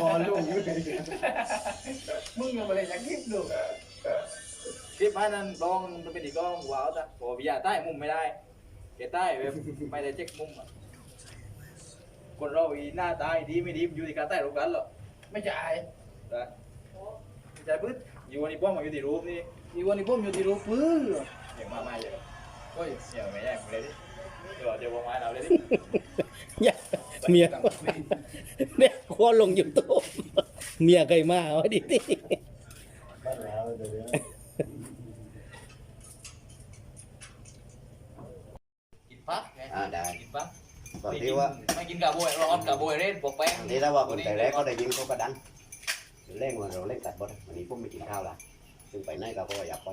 บอลลูกเลยมึงยังมาเล่นอย่างคลิปดูคลิปอันนั้นลองมันเป็นอีกกล้องว้าวจ้ะโอ้พี่ยาใต้มุมไม่ได้เกใต้แบบไม่ได้เช็คมุมอะคนเราอีหน้าตายดีไม่ดีอยู่ที่การใต้รูปกันหรอกไม่จ่ายนะใจปึ๊ดอยู่วันนี้ป้อมาอยู่ที่รูปนี่อีวันนี้ผมอยู่ที่รูปื้อเดี๋ยวมาไม่เยอะโอ้ยเดี๋ยวไม่แย่งเลยดิเดี๋ยวเดี๋ยววงไม้เราเลยดิอย่า เมียเนี่ยคว้าลงยูทูบเมียเคยมาเอาไว้ดิดิกินปั๊บไงอ่าได้ กินปั๊บตอนที่ว่าไม่กินกาบวยร้อนกาบวยเล่นปกแป้งตอนที่ถ้าว่าคนแต่แรกก็ได้ยินเขาก็ดันเล่นวันเราเล่นตัดบอลวันนี้ผมไม่กินข้าวละซึ่งไปไหนเราก็อยากไป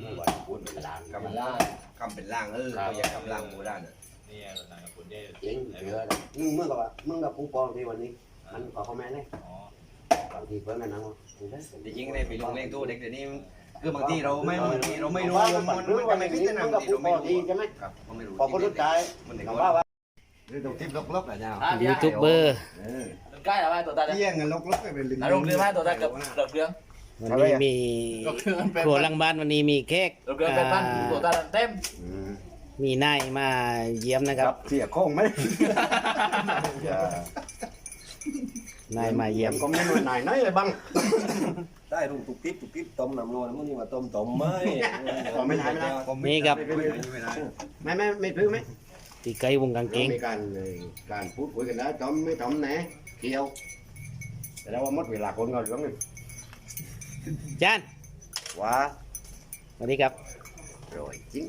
เมื่อวันพูดเป็นลานกำล่างกำเป็นล่างเออเขาอยากกำล่างหมูด้านอะ นี่ไงรถนายกับคุณเด้จริงเชื่อเลยมึงเมื่อกับว่ามึงกับผู้ปองที่วันนี้ มันก็เขาแม่เลยอ๋อบางทีเพื่อนนั่นนะมึงได้แต่ยิงได้ไปลงเล่นตู้เด็กเดี๋ยวนี้คือบางทีเราไม่บางทีเราไม่รู้มันมันจะไม่พิจารณามึงบากังบทีผู้เราปไม่องรู้ดีใช่ไหมครับเขาไม่รู้พอคนสุดท้ายมันถึงเขาว่าว่าว่าหรือตรงทิปลกๆอะเจ้าอะพี่ยูทูบเบอร์เออใกล้แล้วไหมตัวตาเนี่ยเที่ยงกันลกๆไปเป็นลิ้นนายลงเรือไหมตัวตาเกือบเกือบเรือวันนี้มีครัวหลังบ้านวันนี้มีเค้กเกือบเรือเป็นพันตัวตาเต็มอื มมีนายมาเยี่ยมนะครับ เสียโค้งไหมอย่านายมาเยี่ยมก็ไม่รู้ไหนไหนเลยบังได้ลุงตุกติ๊บตุกติ๊บต้มน้ำร้อนมันนี่มาต้มต้มไม่ก็ไม่ได้ไม่ได้นี่ครับไม่ไม่ไม่พื้นไหมตีไก่วงกางเกงมีการการพูดคุยกันนะจอมไม่จอมแหนเกี่ยวแต่แล้วว่าหมดเวลาคนก็เรื่องนึงจานว่าสวัสดีครับโรยจริง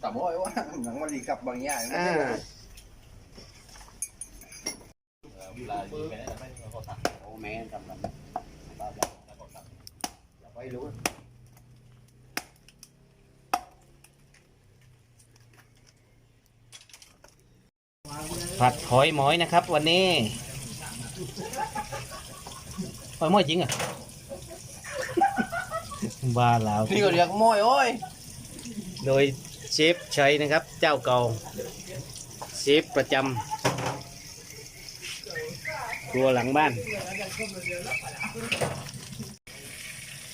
แต่บอกว่าหนังมันดีกับบางอย่างอ่าเวลาดีไปไหนไม่เขาตัดโอ้แม่ทำแบบอย่าไปรู้ผัดหอยหมอยนะครับ วันนี้หอยหมอยจริงเหรอะบ้าแล้วนี่ก็เรียกม้อยโอ้ยโดย เชฟชัยนะครับ เจ้าเก่าเชฟประจำครัวหลังบ้าน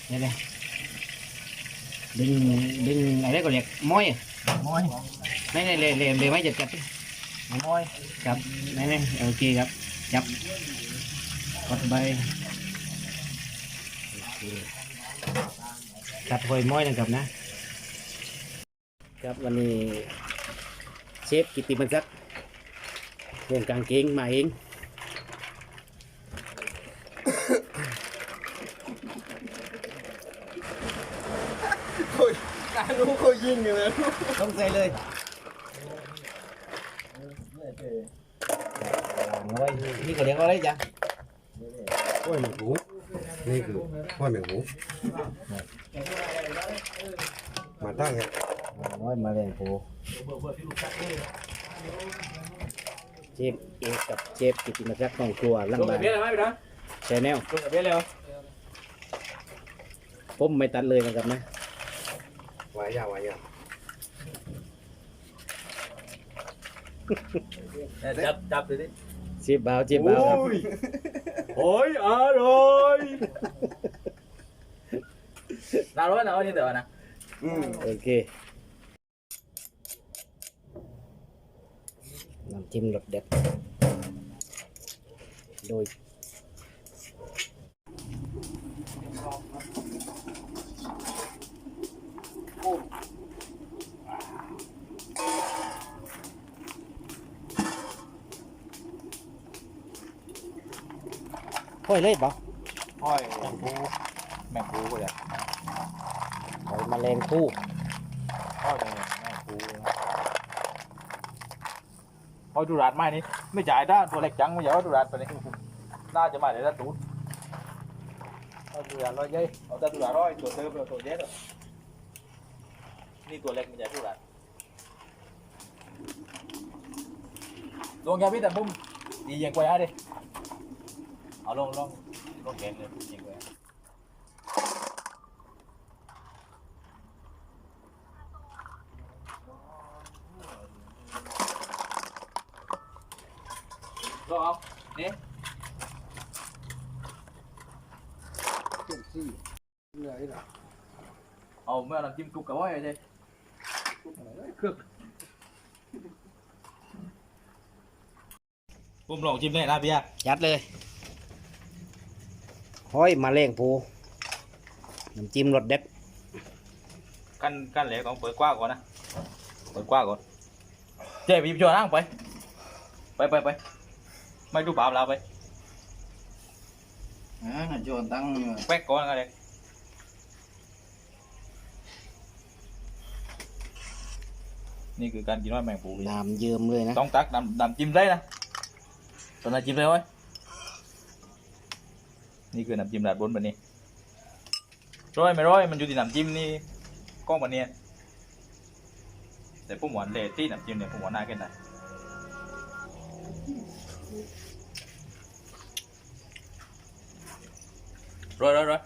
เนี่ยเนี่ยดึงดึงอะไรก็เรียกม้อยอะม้อยไม่ไม่เลยเลยเลยไม่จัดจัดดิม้อยครับไม่ไม่โอเคครับจับกดใบโอเคขัดหอยม้อยนะครับนะ ครับวันนี้เชฟกิติมันซักวงกางเกงมาเองการรู้เขายิงอยู่เลยต้องใส่เลยเอาไว้นี่ก็เรียกว่าอะไรจ๊ะกล้วยหมูหูนี่คือกล้วยหมูหูมาตั้งไง เอาไว้มาเลยโผเชฟเอกกับเชฟกิติมันซักของครัวหลังลงบ้าทะนเบียนอะไรไหมพี่นะแชนแนลลงทะเบียนเร็วผมไม่ตัดเลยนะครับนะวายาววายาจับจับเลยดิเชฟบ่าวเชฟบ่าวครับโอ้ยอร่อยน่าร้อนนะวันนี้เดี๋ยวนะอืมโอเค น้ำจิ้มรสเด็ด โดยค่อยเลยเปล่าห้อยแมงปูแมงปูก็ได้หอยแมลงภู่ห้อยแมงแมงปู ห้อยดูรัดไม้นี่ไม่จ่ายด้านตัวเล็กจังไม่ใช่ว่าดูรัดไปนี่น่าจะมาเดี๋ยวจะตูดเอาดูรัดร้อยเย้เอาแต่ดูรัดร้อยตัวเติมเอาตัวเย็ดอะนี่ตัวเล็กไม่ใช่ดูรัดลงยาพี่แต่บุ้มดีเยังกว่าดิเอาลงลงลงแกนเลยยิงกว่า ก็เอานี่ จุดสี่เหนื่อยหรอเอาเมื่อเราจิ้มกุกกับว่าไงเจ๊ผมลองชิมได้นะพี่อะยัดเลย ห้อยมาเล่งปูน้ำจิ้มรสเด็ดกันกันเหลวของเปิดกว้างก่อนนะ เปิดกว้างก่อน เจ๊ไปหยิบชัวร์นั่งไป ไปไปไป ไม่ดูบาปเราไป อ่าโจนตั้งแป๊กก่อนกันเลยนี่คือการกินว่าแมงปูพี่น้ำเยิ้มเลยนะต้องตักน้ำน้ำจิ้มได้นะตอนนั้นจิ้มเลยเว้ยนี่คือน้ำจิ้มราดบนแบบนี้ร้อยไม่ร้อยมันอยู่ที่น้ำจิ้มนี่กล้องแบบนี้แต่ผมหวานเลยที่น้ำจิ้มเนี่ยผมหวานน่าแค่ไหน 说说说